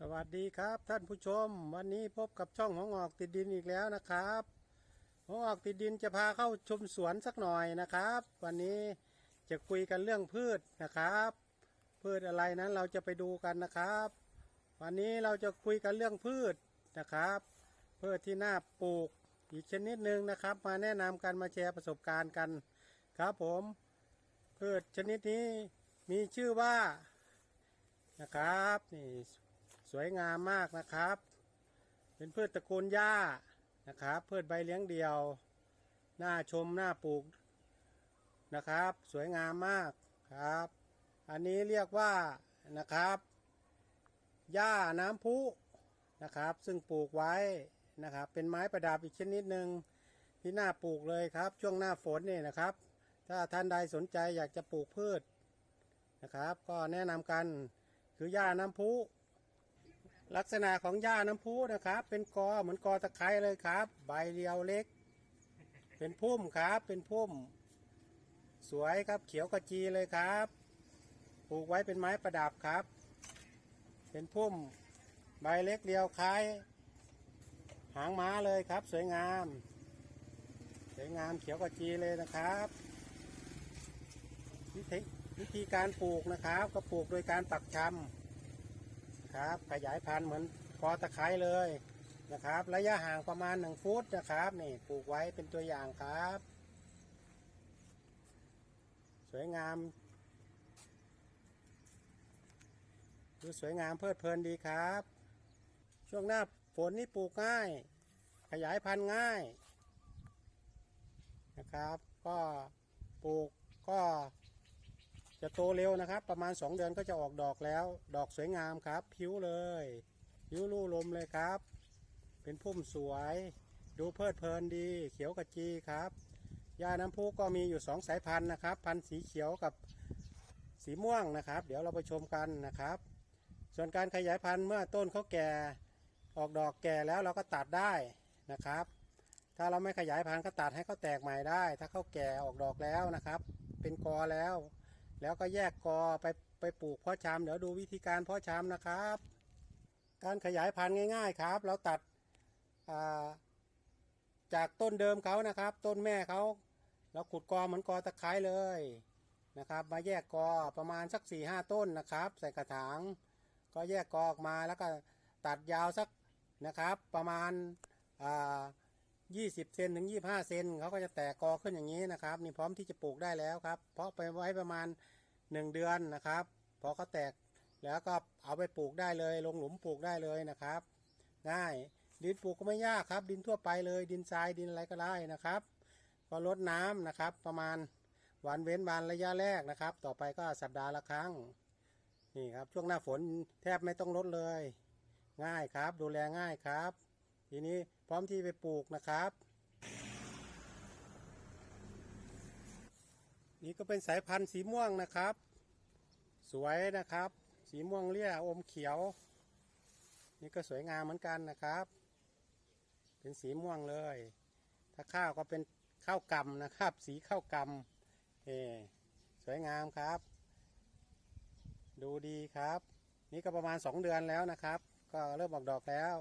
สวัสดีครับท่านผู้ชม วันนี้พบกับช่องของออกติดดินอีกแล้วนะครับของออกติดดินจะพาเข้าชมสวนสักหน่อยนะครับ วันนี้จะคุยกันเรื่องพืชนะครับ พืชอะไรนั้นเราจะไปดูกันนะครับ วันนี้เราจะคุยกันเรื่องพืชนะครับ พืชที่น่าปลูกอีกชนิดหนึ่งนะครับ มาแนะนำกันมาแชร์ประสบการณ์กันครับผม พืชชนิดนี้มีชื่อว่านะครับนี่ สวยงามมากนะครับ เป็นพืชตระกูลหญ้านะครับพืชใบเลี้ยงเดี่ยวน่าชมน่าปลูกนะครับ สวยงามมากครับ อันนี้เรียกว่านะครับหญ้าน้ำพุนะครับ ซึ่งปลูกไว้นะครับ เป็นไม้ประดับอีกชนิดหนึ่งที่น่าปลูกเลยครับ ช่วงหน้าฝนนี่นะครับ ถ้าท่านใดสนใจอยากจะปลูกพืชนะครับ ก็แนะนำกันคือหญ้าน้ำพุ ลักษณะของหญ้าน้ำพุนะครับ เป็นกอเหมือนกอตะไคร้เลยครับ ใบเรียวเล็ก เป็นพุ่มครับ เป็นพุ่ม สวยครับเขียวกระจีเลยครับปลูกไว้เป็นไม้ประดับครับ เป็นพุ่ม ใบเล็กเรียวคล้าย หางม้าเลยครับ สวยงาม สวยงามเขียวกระจีเลยนะครับวิธีวิธีการปลูกนะครับ ก็ปลูกโดยการปักชำ ครับ ขยายพันธุ์เหมือนกอตะไคร้เลยนะครับ ระยะห่างประมาณหนึ่งฟุตนะครับนี่ปลูกไว้เป็นตัวอย่างครับ สวยงามดูสวยงามเพลิดเพลินดีครับ ช่วงหน้าฝนนี่ปลูกง่าย ขยายพันธุ์ง่ายนะครับ ก็ปลูกก็ จะโตเร็วนะครับ ประมาณ 2 เดือนก็จะออกดอกแล้ว ดอกสวยงามครับ ผิวเลยผิวลู่ลมเลยครับ เป็นพุ่มสวย ดูเพลิดเพลินดี เขียวกระจีครับยาน้ำพุก็มีอยู่ 2 สายพันธุ์นะครับ พันธุ์สีเขียวกับสีม่วงนะครับ เดี๋ยวเราไปชมกันนะครับ ส่วนการขยายพันธุ์เมื่อต้นเขาแก่ออกดอกแก่แล้วเราก็ตัดได้นะครับ ถ้าเราไม่ขยายพันธุ์ก็ตัดให้เขาแตกใหม่ได้ ถ้าเขาแก่ออกดอกแล้วนะครับ เป็นกอแล้ว แล้วก็แยกกอไปไปปลูกเพาะชำเดี๋ยวดูวิธีการเพาะชำนะครับ การขยายพันธุ์ง่าย ๆครับ เราตัดาจากต้นเดิมเขานะครับ ต้นแม่เขาเราขุดกอเหมือนกอตะไคร้เลยนะครับ มาแยกกอประมาณสัก4ี่ห้าต้นนะครับ ใส่กระถางก็แยกกอออกมาแล้วก็ตัดยาวสักนะครับ ประมาณอ่า ยี่สิบเซนถึงยี่ห้าเซนเขาก็จะแตกกอขึ้นอย่างนี้นะครับนี่พร้อมที่จะปลูกได้แล้วครับ เพราะไปไว้ประมาณหนึ่งเดือนนะครับ พอเขาแตกแล้วก็เอาไปปลูกได้เลย ลงหลุมปลูกได้เลยนะครับ ง่ายดินปลูกก็ไม่ยากครับ ดินทั่วไปเลย ดินทรายดินอะไรก็ได้นะครับ ก็ลดน้ำนะครับ ประมาณวันเว้นวันระยะแรกนะครับ ต่อไปก็สัปดาห์ละครั้งนี่ครับช่วงหน้าฝนแทบไม่ต้องลดเลย ง่ายครับ ดูแลง่ายครับ ทีนี้พร้อมที่ไปปลูกนะครับ นี่ก็เป็นสายพันธุ์สีม่วงนะครับ สวยนะครับ สีม่วงเลี่ยอมเขียว นี่ก็สวยงามเหมือนกันนะครับ เป็นสีม่วงเลย ถ้าข้าวก็เป็นข้าวกำนะครับ สีข้าวกำเอสวยงามครับ ดูดีครับ นี่ก็ประมาณสองเดือนแล้วนะครับ ก็เริ่มออกดอกแล้ว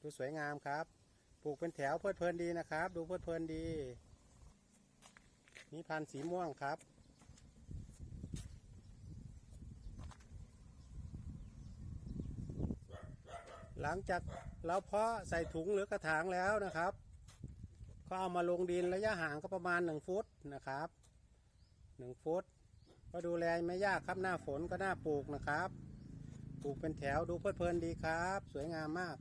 ดูสวยงามครับ ปลูกเป็นแถวเพลิดเพลินดีนะครับ ดูเพลิดเพลินดี นี่พันธุ์สีม่วงครับ หลังจากเราเพาะใส่ถุงหรือกระถางแล้วนะครับ ก็เอามาลงดินระยะห่างก็ประมาณหนึ่งฟุตนะครับหนึ่งฟุต ก็ดูแลไม่ยากครับหน้าฝนก็น่าปลูกนะครับ ปลูกเป็นแถวดูเพลิดเพลินดีครับ สวยงามมาก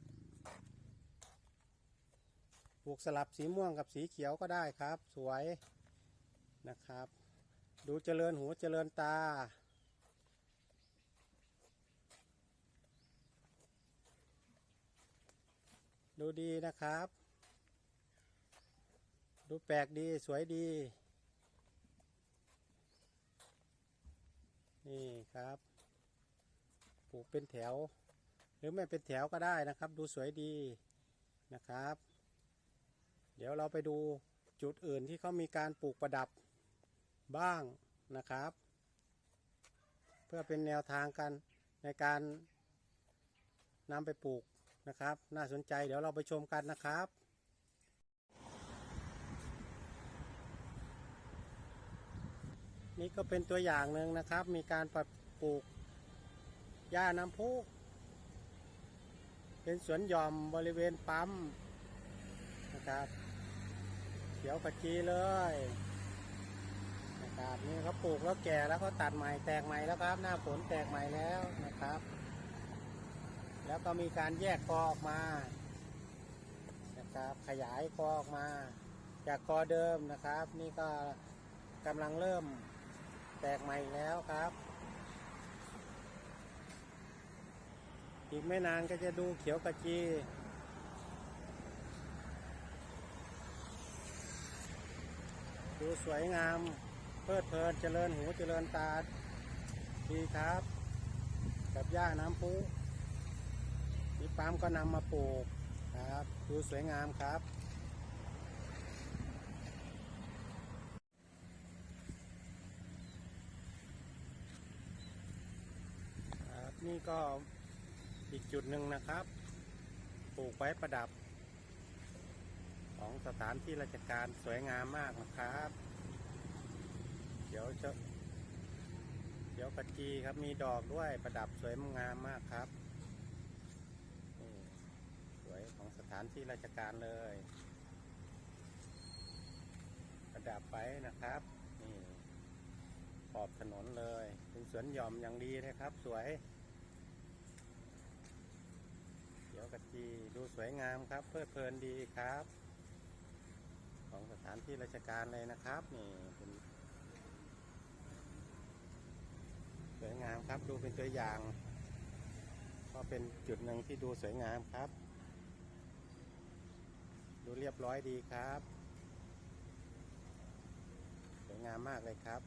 ลูกสลับสีม่วงกับสีเขียวก็ได้ครับ สวยนะครับ ดูเจริญหูเจริญตา ดูดีนะครับ ดูแปลกดีสวยดี นี่ครับปลูกเป็นแถว หรือไม่เป็นแถวก็ได้นะครับ ดูสวยดีนะครับ เดี๋ยวเราไปดูจุดอื่นที่เขามีการปลูกประดับบ้างนะครับ เพื่อเป็นแนวทางกันในการนำไปปลูกนะครับ น่าสนใจเดี๋ยวเราไปชมกันนะครับนี่ก็เป็นตัวอย่างหนึ่งนะครับ มีการปปลูกหญ้าน้ำพุ เป็นสวนหย่อมบริเวณปั๊มนะครับ เขียวขจีเลยนะครับนี่เขาปลูกแล้วแก่แล้วเขาตัดใหม่แตกใหม่แล้วครับ หน้าฝนแตกใหม่แล้วนะครับ แล้วก็มีการแยกกอออกมานะครับขยายกอออกมา จากกอเดิมนะครับ นี่ก็กำลังเริ่มแตกใหม่แล้วครับอีกไม่นานก็จะดูเขียวกระจี ดูสวยงาม เพลิดเพลินเจริญหูเจริญตาดีครับ กับหญ้าน้ำพุนี่ปาล์มก็นำมาปลูกครับ ดูสวยงามครับครับนี่ก็อีกจุดหนึ่งนะครับ ปลูกไว้ประดับ ของสถานที่ราชการสวยงามมากนะครับ เดี๋ยวจะเดี๋ยวกระจีครับมีดอกด้วยประดับสวยงามมากครับสวยของสถานที่ราชการเลย ประดับไว้นะครับนี่ขอบถนนเลย เป็นสวนหย่อมอย่างดีเลยครับ สวยเดี๋ยวกระจีดูสวยงามครับ เพลิดเพลินดีครับ ของสถานที่ราชการเลยนะครับ นี่เป็นสวยงามครับ ดูเป็นตัวอย่าง ก็เป็นจุดหนึ่งที่ดูสวยงามครับ ดูเรียบร้อยดีครับ สวยงามมากเลยครับ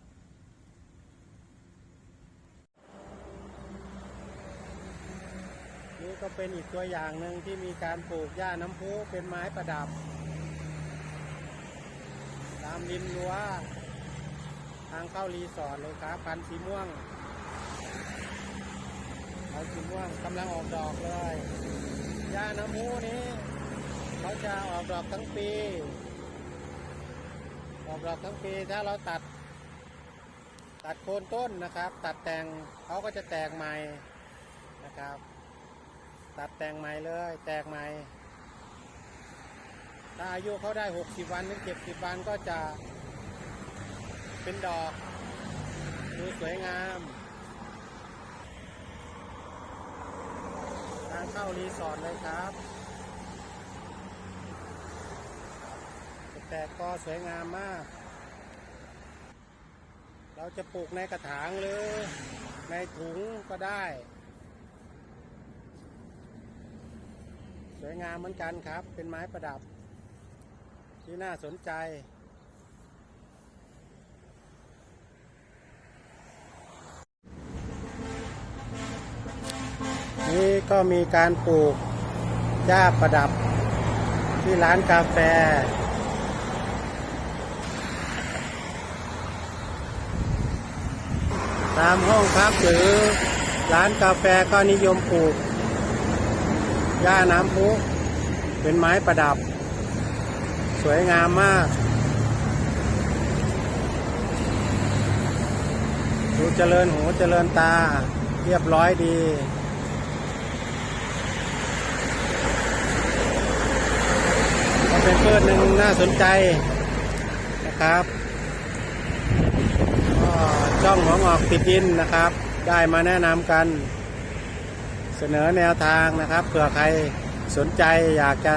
นี่ก็เป็นอีกตัวอย่างหนึ่งที่มีการปลูกหญ้าน้ำพุเป็นไม้ประดับ ริมรั้วทางเข้ารีสอร์ทเลยครับพันธุ์สีม่วงพันธุ์สีม่วงกำลังออกดอกเลยหญ้าน้ำพุนี้เขาจะออกดอกทั้งปี ออกดอกทั้งปีถ้าเราตัด ตัดโคนต้นนะครับ ตัดแต่งเขาก็จะแตกใหม่นะครับ ตัดแต่งใหม่เลย แตกใหม่ ถ้าอายุเขาได้ 60 วันถึง70 วันก็จะเป็นดอกดูสวยงามทางเข้ารีสอร์ทเลยครับแต่ก็สวยงามมาก เราจะปลูกในกระถางหรือในถุงก็ได้ สวยงามเหมือนกันครับ เป็นไม้ประดับ ที่น่าสนใจ นี่ก็มีการปลูกหญ้าประดับที่ร้านกาแฟ ตามห้องพักหรือร้านกาแฟก็นิยมปลูกหญ้าน้ำพุเป็นไม้ประดับ สวยงามมาก ดูเจริญหูเจริญตา เรียบร้อยดีเป็นพืชหนึ่งน่าสนใจนะครับก็ช่องหัวงอกติดดินนะครับ ได้มาแนะนำกัน เสนอแนวทางนะครับเผื่อใครสนใจอยากจะ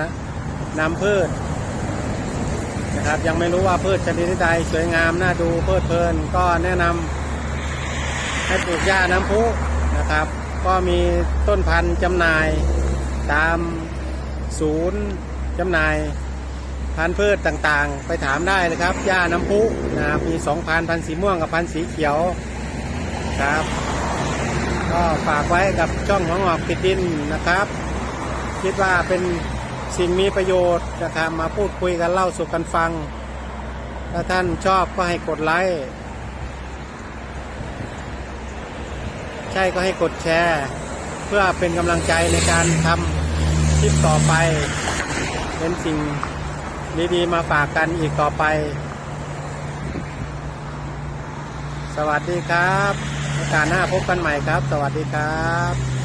นำพืช นะครับ ยังไม่รู้ว่าพืชชนิดใดสวยงามน่าดูเพลิดเพลินก็แนะนำให้ปลูกหญ้าน้ำพุนะครับ ก็มีต้นพันธุ์จำหน่ายตามศูนย์จำหน่ายพันธุ์พืชต่างๆ ไปถามได้เลยครับหญ้าน้ำพุนะครับมีสองพันธ์พันธุ์สีม่วงกับพันธุ์สีเขียวครับก็ฝากไว้กับช่องของออกติดดินนะครับ คิดว่าเป็น สิ่งมีประโยชน์นะครับมาพูดคุยกันเล่าสู่กันฟัง ถ้าท่านชอบก็ให้กดไลค์ใช่ก็ให้กดแชร์ เพื่อเป็นกำลังใจในการทำคลิปต่อไป เป็นสิ่งดีๆมาฝากกันอีกต่อไป สวัสดีครับ โอกาสหน้าพบกันใหม่ครับ สวัสดีครับ